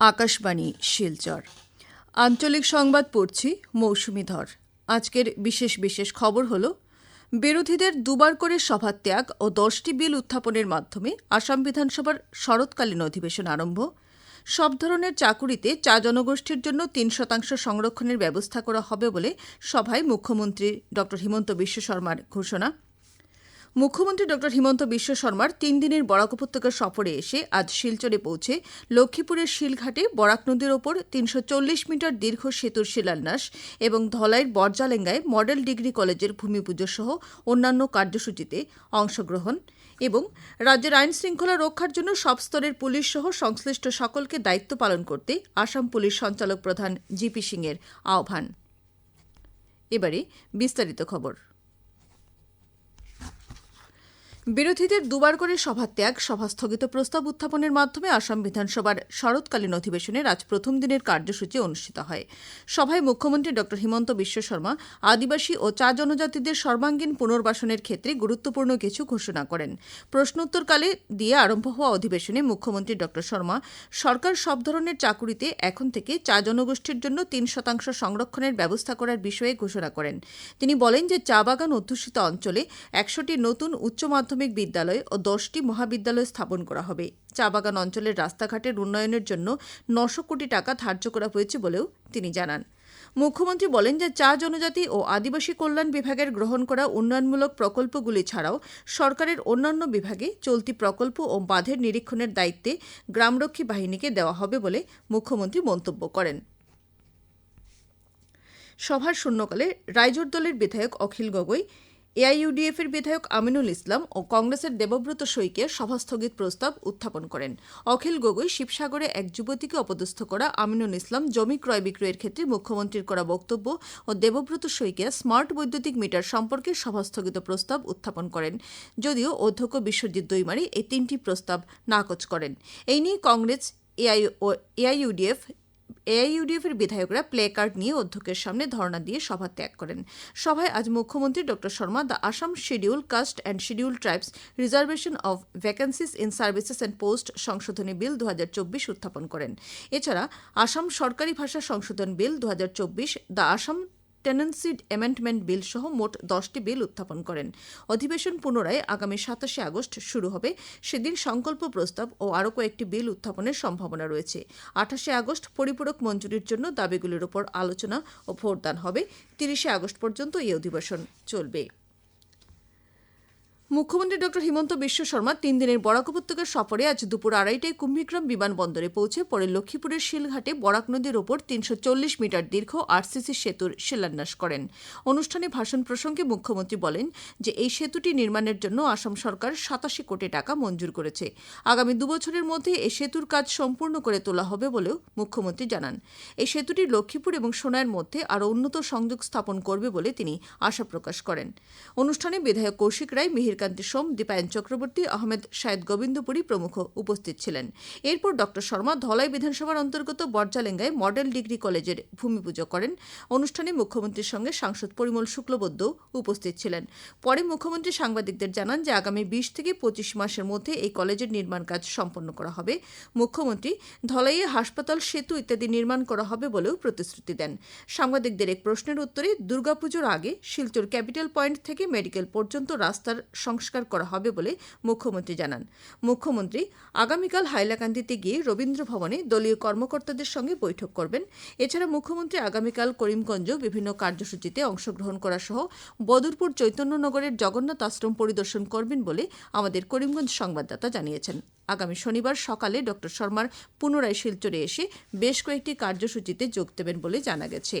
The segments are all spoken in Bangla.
আকাশবাণী, শিলচর। আঞ্চলিক সংবাদ পড়ছি মৌসুমি ধর আজকের বিশেষ বিশেষ খবর হল, বিরোধীদের দুবার করে সভাত্যাগ ও দশটি বিল উত্থাপনের মাধ্যমে আসাম বিধানসভার শরৎকালীন অধিবেশন আরম্ভ। সব ধরনের চাকুরিতে চা জনগোষ্ঠীর জন্য তিন শতাংশ সংরক্ষণের ব্যবস্থা করা হবে বলে সভায় মুখ্যমন্ত্রী ড হিমন্ত বিশ্ব শর্মার ঘোষণা। মুখ্যমন্ত্রী ড হিমন্ত বিশ্ব শর্মার তিন দিনের বরাক উপত্যকা সফরে এসে আজ শিলচরে পৌঁছে লক্ষ্মীপুরের শিলঘাটে বরাক নদীর ওপর তিনশো চল্লিশ মিটার দীর্ঘ সেতুর শিলান্যাস এবং ধলাইয়ের বরজালেঙ্গায় মডেল ডিগ্রি কলেজের ভূমিপুজো সহ অন্যান্য কার্যসূচিতে অংশগ্রহণ এবং রাজ্যের আইন শৃঙ্খলা রক্ষার জন্য সব স্তরের পুলিশ সহ সংশ্লিষ্ট সকলকে দায়িত্ব পালন করতে আসাম পুলিশ সঞ্চালক প্রধান জিপি সিংয়ের আহ্বান। এবারে বিস্তারিত খবর। বিরোধীদের দুবার করে সভাত্যাগ সভা স্থগিত প্রস্তাব উত্থাপনের মাধ্যমে আসাম বিধানসভার শরৎকালীন অধিবেশনের আজ প্রথম দিনের কার্যসূচি অনুষ্ঠিত হয়। সভায় মুখ্যমন্ত্রী ড হিমন্ত বিশ্ব শর্মা, আদিবাসী ও চা জনজাতিদের সর্বাঙ্গীন পুনর্বাসনের ক্ষেত্রে গুরুত্বপূর্ণ কিছু ঘোষণা করেন। প্রশ্নোত্তরকালে দিয়ে আরম্ভ হওয়া অধিবেশনে মুখ্যমন্ত্রী ড শর্মা, সরকার সব ধরনের চাকুরিতে এখন থেকে চা জনগোষ্ঠীর জন্য তিন শতাংশ সংরক্ষণের ব্যবস্থা করার বিষয়ে ঘোষণা করেন। তিনি বলেন যে চা বাগান অধ্যুষিত অঞ্চলে একশোটি নতুন উচ্চ মাধ্যমিক বিদ্যালয় ও দশটি মহাবিদ্যালয় স্থাপন করা হবে। চা বাগান অঞ্চলের রাস্তাঘাটের উন্নয়নের জন্য নশো কোটি টাকা ধার্য করা হয়েছে বলেও তিনি জানান। মুখ্যমন্ত্রী বলেন যে চা জনজাতি ও আদিবাসী কল্যাণ বিভাগের গ্রহণ করা উন্নয়নমূলক প্রকল্পগুলি ছাড়াও সরকারের অন্যান্য বিভাগে চলতি প্রকল্প ও বাঁধের নিরীক্ষণের দায়িত্বে গ্রামরক্ষী বাহিনীকে দেওয়া হবে বলে মুখ্যমন্ত্রী মন্তব্য করেন। সভার শূন্যকালে রাইজোর দলের বিধায়ক অখিল গগৈ এআইইউডিএফ এর বিধায়ক আমিনুল ইসলাম ও কংগ্রেসের দেবব্রত সৈকে সভাস্থগিত প্রস্তাব উত্থাপন করেন। অখিল গগৈ শিবসাগরে এক যুবতীকে অপদস্থ করা আমিনুল ইসলাম জমি ক্রয় বিক্রয়ের ক্ষেত্রে মুখ্যমন্ত্রীর করা বক্তব্য ও দেবব্রত সৈকিয়া স্মার্ট বৈদ্যুতিক মিটার সম্পর্কে সভাস্থগিত প্রস্তাব উত্থাপন করেন। যদিও অধ্যক্ষ বিশ্বজিৎ দৈমারি এই তিনটি প্রস্তাব নাকচ করেন। এই নিয়ে কংগ্রেস এআইইউডিএফ এআইইউডিএফ এর বিধায়করা প্লে কার্ড নিয়ে অধ্যক্ষের সামনে ধর্ণা দিয়ে সভা ত্যাগ করেন। সভায় আজ মুখ্যমন্ত্রী ড. Sarma, the Assam schedule caste and schedule tribes, reservation of vacancies in services and post সংশোধনী বিল দু হাজার চব্বিশ উত্থাপন করেন। এছাড়া আসাম সরকারি ভাষা সংশোধন বিল দু হাজার চব্বিশ, the Assam tenancy amendment bill সহ মোট দশটি বিল উত্থাপন করেন। অধিবেশন পুনরায় আগামী সাতাশে আগস্ট শুরু হবে। সেদিন সংকল্প প্রস্তাব ও আরও কয়েকটি বিল উত্থাপনের সম্ভাবনা রয়েছে। আঠাশে আগস্ট পরিপূরক মঞ্জুরির জন্য দাবিগুলির উপর আলোচনা ও ভোটদান হবে। তিরিশে আগস্ট পর্যন্ত এই অধিবেশন চলবে। মুখ্যমন্ত্রী ডক্টর হিমন্ত বিশ্ব শর্মা তিন দিনের বরাক উপত্যকার সফরে আজ দুপুর আড়াইটায় কুম্ভিগ্রাম বিমানবন্দরে পৌঁছে পরে লক্ষ্মীপুরের শিলঘাটে বরাক নদীর ওপর তিনশো চল্লিশ মিটার দীর্ঘ আরসিসি সেতুর শিলান্যাস করেন। অনুষ্ঠানে ভাষণ প্রসঙ্গে মুখ্যমন্ত্রী বলেন যে, এই সেতুটি নির্মাণের জন্য আসাম সরকার সাতাশি কোটি টাকা মঞ্জুর করেছে। আগামী দুবছরের মধ্যে এই সেতুর কাজ সম্পূর্ণ করে তোলা হবে বলেও মুখ্যমন্ত্রী জানান। এই সেতুটি লক্ষ্মীপুর এবং সোনাইয়ের মধ্যে আরও উন্নত সংযোগ স্থাপন করবে বলে তিনি আশা প্রকাশ করেন। অনুষ্ঠানে বিধায়ক কৌশিক রায়, মিহির কান্তি সোম, দীপায়ন চক্রবর্তী, আহমেদ শায়দ গোবিন্দপুরী প্রমুখ উপস্থিত ছিলেন। এরপর ড. শর্মা ধলাই বিধানসভার অন্তর্গত বরজালেঙ্গায় মডেল ডিগ্রি কলেজের ভূমি পুজো করেন। অনুষ্ঠানে মুখ্যমন্ত্রীর সঙ্গে সাংসদ পরিমল শুক্লবদ্ধ উপস্থিত ছিলেন। পরে মুখ্যমন্ত্রী সাংবাদিকদের জানান যে আগামী বিশ থেকে পঁচিশ মাসের মধ্যে এই কলেজের নির্মাণ কাজ সম্পন্ন করা হবে। মুখ্যমন্ত্রী ধলাইয়ে হাসপাতাল, সেতু ইত্যাদি নির্মাণ করা হবে বলেও প্রতিশ্রুতি দেন। সাংবাদিকদের এক প্রশ্নের উত্তরে দুর্গাপুজোর আগে শিলচর ক্যাপিটাল পয়েন্ট থেকে মেডিকেল পর্যন্ত রাস্তার সংস্কার করা হবে বলে মুখ্যমন্ত্রী জানান। মুখ্যমন্ত্রী আগামীকাল হাইলাকান্দিতে গিয়ে রবীন্দ্র ভবনে দলীয় কর্মকর্তাদের সঙ্গে বৈঠক করবেন। এছাড়া মুখ্যমন্ত্রী আগামীকাল করিমগঞ্জ বিভিন্ন কার্যসূচিতে অংশগ্রহণ করা সহ বদরপুর চৈতন্যনগরের জগন্নাথ আশ্রম পরিদর্শন করবেন বলে আমাদের করিমগঞ্জ সংবাদদাতা জানিয়েছেন। আগামী শনিবার সকালে ড শর্মার পুনরায় শিলচরে এসে বেশ কয়েকটি কার্যসূচিতে যোগ দেবেন বলে জানা গেছে।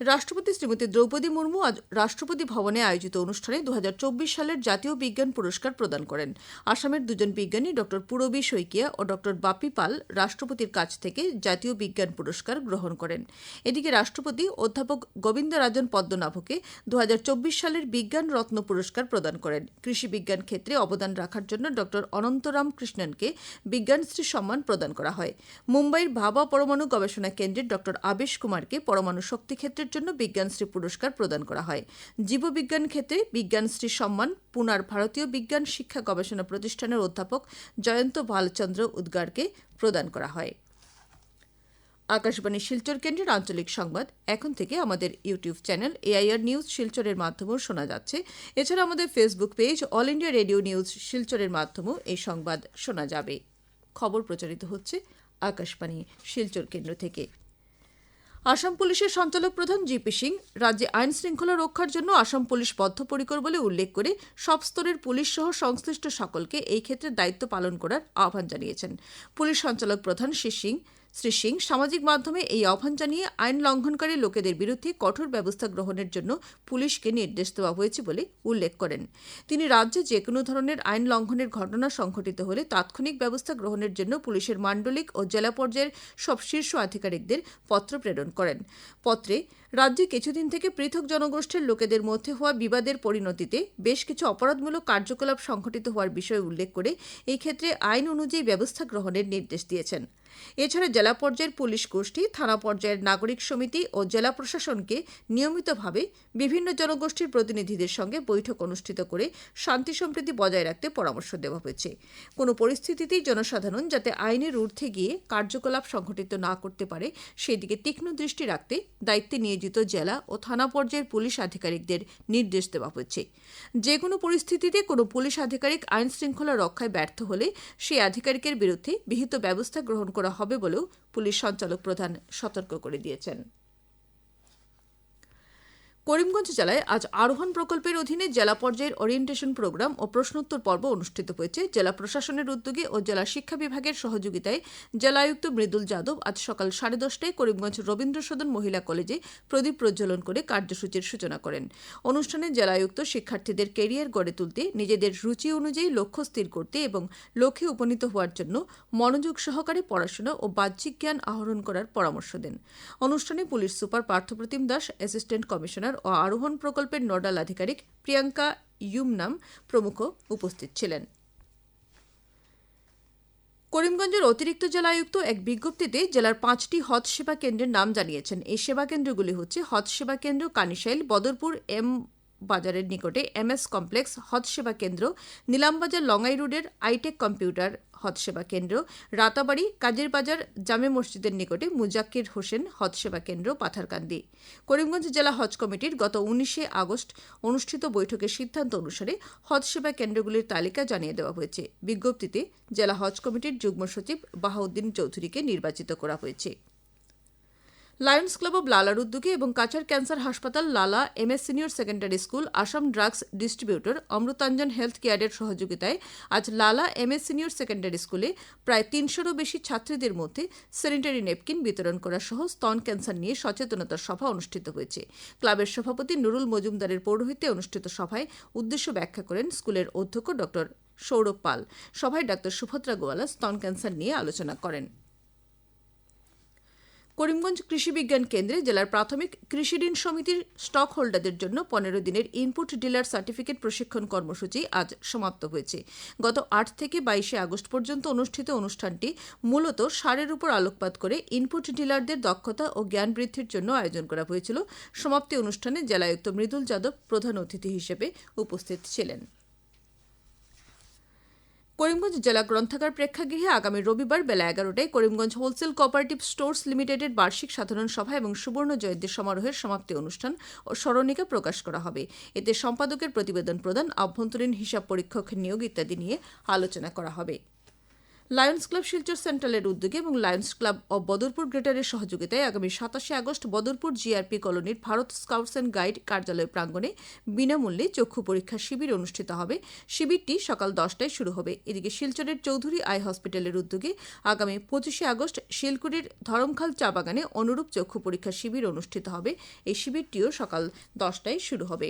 রাষ্ট্রপতি শ্রীমতী দ্রৌপদী মুর্মু আজ রাষ্ট্রপতি ভবনে আয়োজিত অনুষ্ঠানে দু হাজার চব্বিশ সালের জাতীয় বিজ্ঞান পুরস্কার প্রদান করেন। আসামের দুজন বিজ্ঞানী ড. পুরবী শইকিয়া ও ড. বাপি পাল রাষ্ট্রপতির কাছ থেকে জাতীয় বিজ্ঞান পুরস্কার গ্রহণ করেন। এদিকে রাষ্ট্রপতি অধ্যাপক গোবিন্দরাজন পদ্মনাভকে দু হাজার চব্বিশ সালের বিজ্ঞান রত্ন পুরস্কার প্রদান করেন। কৃষি বিজ্ঞান ক্ষেত্রে অবদান রাখার জন্য ড. অনন্তরাম কৃষ্ণনকে বিজ্ঞানশ্রী সম্মান প্রদান করা হয়। মুম্বাইয়ের ভাবা পরমাণু গবেষণা কেন্দ্রের ড. আবেশ কুমারকে পরমাণু শক্তি ক্ষেত্রের জন্য বিজ্ঞানশ্রী পুরস্কার প্রদান করা হয়। জীববিজ্ঞান ক্ষেত্রে বিজ্ঞানশ্রী সম্মান, পুনার ভারতীয় বিজ্ঞান শিক্ষা গবেষণা প্রতিষ্ঠানের অধ্যাপক জয়ন্ত ভালচন্দ্র উদ্গারকে প্রদান করা হয়। আকাশবাণী শিলচর কেন্দ্রের আঞ্চলিক সংবাদ। এখন থেকে আমাদের ইউটিউব চ্যানেল এআইআর নিউজ শিলচরের মাধ্যমেও শোনা যাচ্ছে। এছাড়া আমাদের Facebook page All India Radio News শিলচরের মাধ্যমেও এই সংবাদ শোনা যাবে। খবর প্রচারিত হচ্ছে আকাশবাণী শিলচর কেন্দ্র থেকে। আসাম পুলিশের সঞ্চালক প্রধান জিপি সিং রাজ্যে আইন শৃঙ্খলা রক্ষার জন্য আসাম পুলিশ বদ্ধপরিকর বলে উল্লেখ করে সব স্তরের পুলিশ সহ সংশ্লিষ্ট সকলকে এই ক্ষেত্রে দায়িত্ব পালন করার আহ্বান জানিয়েছেন। পুলিশ সঞ্চালক প্রধান শ্রী সিং শ্রী সিং সামাজিক মাধ্যমে এই আহ্বান জানিয়ে আইন লঙ্ঘনকারী লোকেদের বিরুদ্ধে কঠোর ব্যবস্থা গ্রহণের জন্য পুলিশকে নির্দেশ দেওয়া হয়েছে বলে উল্লেখ করেন। তিনি রাজ্যে যে কোনো ধরনের আইন লঙ্ঘনের ঘটনা সংঘটিত হলে তাৎক্ষণিক ব্যবস্থা গ্রহণের জন্য পুলিশের মাণ্ডলিক ও জেলা পর্যায়ের সব শীর্ষ আধিকারিকদের পত্র প্রেরণ করেন। পত্রে রাজ্যে কিছুদিন থেকে পৃথক জনগোষ্ঠীর লোকেদের মধ্যে হওয়া বিবাদের পরিণতিতে বেশ কিছু অপরাধমূলক কার্যকলাপ সংঘটিত হওয়ার বিষয়ে উল্লেখ করে এই ক্ষেত্রে আইন অনুযায়ী ব্যবস্থা গ্রহণের নির্দেশ দিয়েছেন। এছাড়া জেলা পর্যায়ের পুলিশ গোষ্ঠী, থানা পর্যায়ের নাগরিক সমিতি ও জেলা প্রশাসনকে নিয়মিতভাবে বিভিন্ন জনগোষ্ঠীর প্রতিনিধিদের সঙ্গে বৈঠক অনুষ্ঠিত করে শান্তি সম্প্রীতি বজায় রাখতে পরামর্শ দেওয়া হয়েছে। কোনো পরিস্থিতিতেই জনসাধারণ যাতে আইনের ঊর্ধ্বে গিয়ে কার্যকলাপ সংঘটিত না করতে পারে, সেদিকে তীক্ষ্ণ দৃষ্টি রাখতে দায়িত্বে নিয়োজিত জেলা ও থানা পর্যায়ের পুলিশ আধিকারিকদের নির্দেশ দেওয়া হয়েছে যে কোনো পরিস্থিতিতে কোনো পুলিশ আধিকারিক আইন শৃঙ্খলা রক্ষায় ব্যর্থ হলে সেই আধিকারিকের বিরুদ্ধে বিহিত ব্যবস্থা গ্রহণ করা হবে বলেও পুলিশ সঞ্চালক প্রধান সতর্ক করে দিয়েছেন। করিমগঞ্জ জেলায় আজ আরোহণ প্রকল্পের অধীনে জেলা পর্যায়ের ওরিয়েন্টেশন প্রোগ্রাম ও প্রশ্নোত্তর পর্ব অনুষ্ঠিত হয়েছে। জেলা প্রশাসনের উদ্যোগে ও জেলা শিক্ষা বিভাগের সহযোগিতায় জেলা আয়ুক্ত মৃদুল যাদব আজ সকাল সাড়ে দশটায় করিমগঞ্জ রবীন্দ্র সদন মহিলা কলেজে প্রদীপ প্রজ্বলন করে কার্যসূচির সূচনা করেন। অনুষ্ঠানে জেলা আয়ুক্ত শিক্ষার্থীদের কেরিয়ার গড়ে তুলতে, নিজেদের রুচি অনুযায়ী লক্ষ্য স্থির করতে এবং লক্ষ্যে উপনীত হওয়ার জন্য মনোযোগ সহকারে পড়াশোনা ও বাহ্যিক জ্ঞান আহরণ করার পরামর্শ দেন। অনুষ্ঠানে police super Parthapratim Das assistant commissioner ও আরোহণ প্রকল্পের নোডাল আধিকারিক প্রিয়াঙ্কা ইউমনাম প্রমুখ উপস্থিত ছিলেন। করিমগঞ্জের অতিরিক্ত জেলা আয়ুক্ত এক বিজ্ঞপ্তিতে জেলার পাঁচটি হজ সেবা কেন্দ্রের নাম জানিয়েছেন। এই সেবা কেন্দ্রগুলি হচ্ছে হজ সেবা কেন্দ্র কানিশাইল, বদরপুর, এম বাজারের নিকটে এমএস কমপ্লেক্স, হজ সেবা কেন্দ্র, নিলামবাজার লঙ্গাই রোডের আইটেক কম্পিউটার হজ সেবা কেন্দ্র। রাতাবাড়ি কাজের বাজার জামে মসজিদের নিকটে মুজাক্কির হোসেন হতসেবা কেন্দ্র, পাথারকান্দি। করিমগঞ্জ জেলা হজ কমিটির গত উনিশে আগস্ট অনুষ্ঠিত বৈঠকের সিদ্ধান্ত অনুসারে হতসেবা কেন্দ্রগুলির তালিকা জানিয়ে দেওয়া হয়েছে। বিজ্ঞপ্তিতে জেলা হজ কমিটির যুগ্ম সচিব বাহাউদ্দিন চৌধুরীকে নির্বাচিত করা হয়েছে। লায়ন্স ক্লাব অব লালার উদ্যোগে এবং কাছাড় ক্যান্সার হাসপাতাল Lala M S senior secondary school, Assam drugs distributor, Amrutanjan health কেয়ারের সহযোগিতায় আজ লালা এম এস সিনিয়র সেকেন্ডারি স্কুলে প্রায় তিনশোরও বেশি ছাত্রীদের মধ্যে স্যানিটারি নেপকিন বিতরণ করা সহ স্তন ক্যান্সার নিয়ে সচেতনতা সভা অনুষ্ঠিত হয়েছে। ক্লাবের সভাপতি নুরুল মজুমদারের পৌরোহিত্যে অনুষ্ঠিত সভায় উদ্দেশ্য ব্যাখ্যা করেন স্কুলের অধ্যক্ষ ড সৌরভ পাল। সভায় ডাক্তার সুভদ্রা গোয়ালা স্তন ক্যান্সার নিয়ে আলোচনা করেন। করিমগঞ্জ কৃষি বিজ্ঞান কেন্দ্রে জেলার প্রাথমিক কৃষি ঋণ সমিতির স্টক হোল্ডারদের জন্য পনেরো দিনের ইনপুট ডিলার সার্টিফিকেট প্রশিক্ষণ কর্মসূচি আজ সমাপ্ত হয়েছে। গত আট থেকে বাইশে আগস্ট পর্যন্ত অনুষ্ঠিত অনুষ্ঠানটি মূলত সারের উপর আলোকপাত করে ইনপুট ডিলারদের দক্ষতা ও জ্ঞান বৃদ্ধির জন্য আয়োজন করা হয়েছিল। সমাপ্তি অনুষ্ঠানে জেলায়ুক্ত মৃদুল যাদব প্রধান অতিথি হিসেবে উপস্থিত ছিলেন। করিমগঞ্জ জেলা গ্রন্থাগার প্রেক্ষাগৃহে আগামী রবিবার বেলা এগারোটায় করিমগঞ্জ হোলসেল কোঅপারেটিভ স্টোর্স লিমিটেডের বার্ষিক সাধারণ সভা এবং সুবর্ণ জয়ন্তী সমারোহের সমাপ্তি অনুষ্ঠান ও স্মরণিকা প্রকাশ করা হবে। এতে সম্পাদকের প্রতিবেদন প্রদান, আভ্যন্তরীণ হিসাব পরীক্ষক নিয়োগ ইত্যাদি নিয়ে আলোচনা করা হবে। লায়ন্স ক্লাব শিলচর সেন্ট্রালের উদ্যোগে এবং লায়ন্স ক্লাব অব বদরপুর গ্রেটারের সহযোগিতায় আগামী সাতাশে আগস্ট বদরপুর জিআরপি কলোনির ভারত স্কাউটস অ্যান্ড গাইড কার্যালয় প্রাঙ্গণে বিনামূল্যে চক্ষু পরীক্ষা শিবির অনুষ্ঠিত হবে। শিবিরটি সকাল দশটায় শুরু হবে। এদিকে শিলচরের চৌধুরী আই হসপিটালের উদ্যোগে আগামী পঁচিশে আগস্ট শিলকুড়ির ধরমখাল চা বাগানে অনুরূপ চক্ষু পরীক্ষা শিবির অনুষ্ঠিত হবে। এই শিবিরটিও সকাল দশটায় শুরু হবে।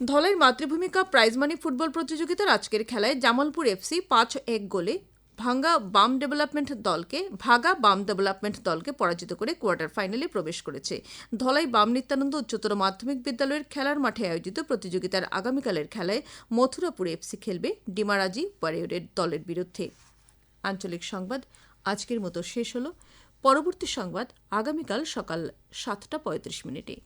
ধলের মাতৃভূমি কাপ প্রাইজ মানি ফুটবল প্রতিযোগিতার আজকের খেলায় জামালপুর এফসি পাঁচ এক গোলে ভাঙ্গা বাম ডেভেলপমেন্ট দলকে, ভাগা বাম ডেভেলপমেন্ট দলকে পরাজিত করে কোয়ার্টার ফাইনালে প্রবেশ করেছে। ধলাই বাম নিত্যানন্দ উচ্চতর মাধ্যমিক বিদ্যালয়ের খেলার মাঠে আয়োজিত প্রতিযোগিতার আগামীকালের খেলায় মথুরাপুর এফসি খেলবে ডিমারাজি ওয়ারিয়রের দলের বিরুদ্ধে। আঞ্চলিক সংবাদ, আজকের মতো শেষ হলো। পরবর্তী সংবাদ আগামীকাল সকাল সাতটা পঁয়ত্রিশ মিনিটে।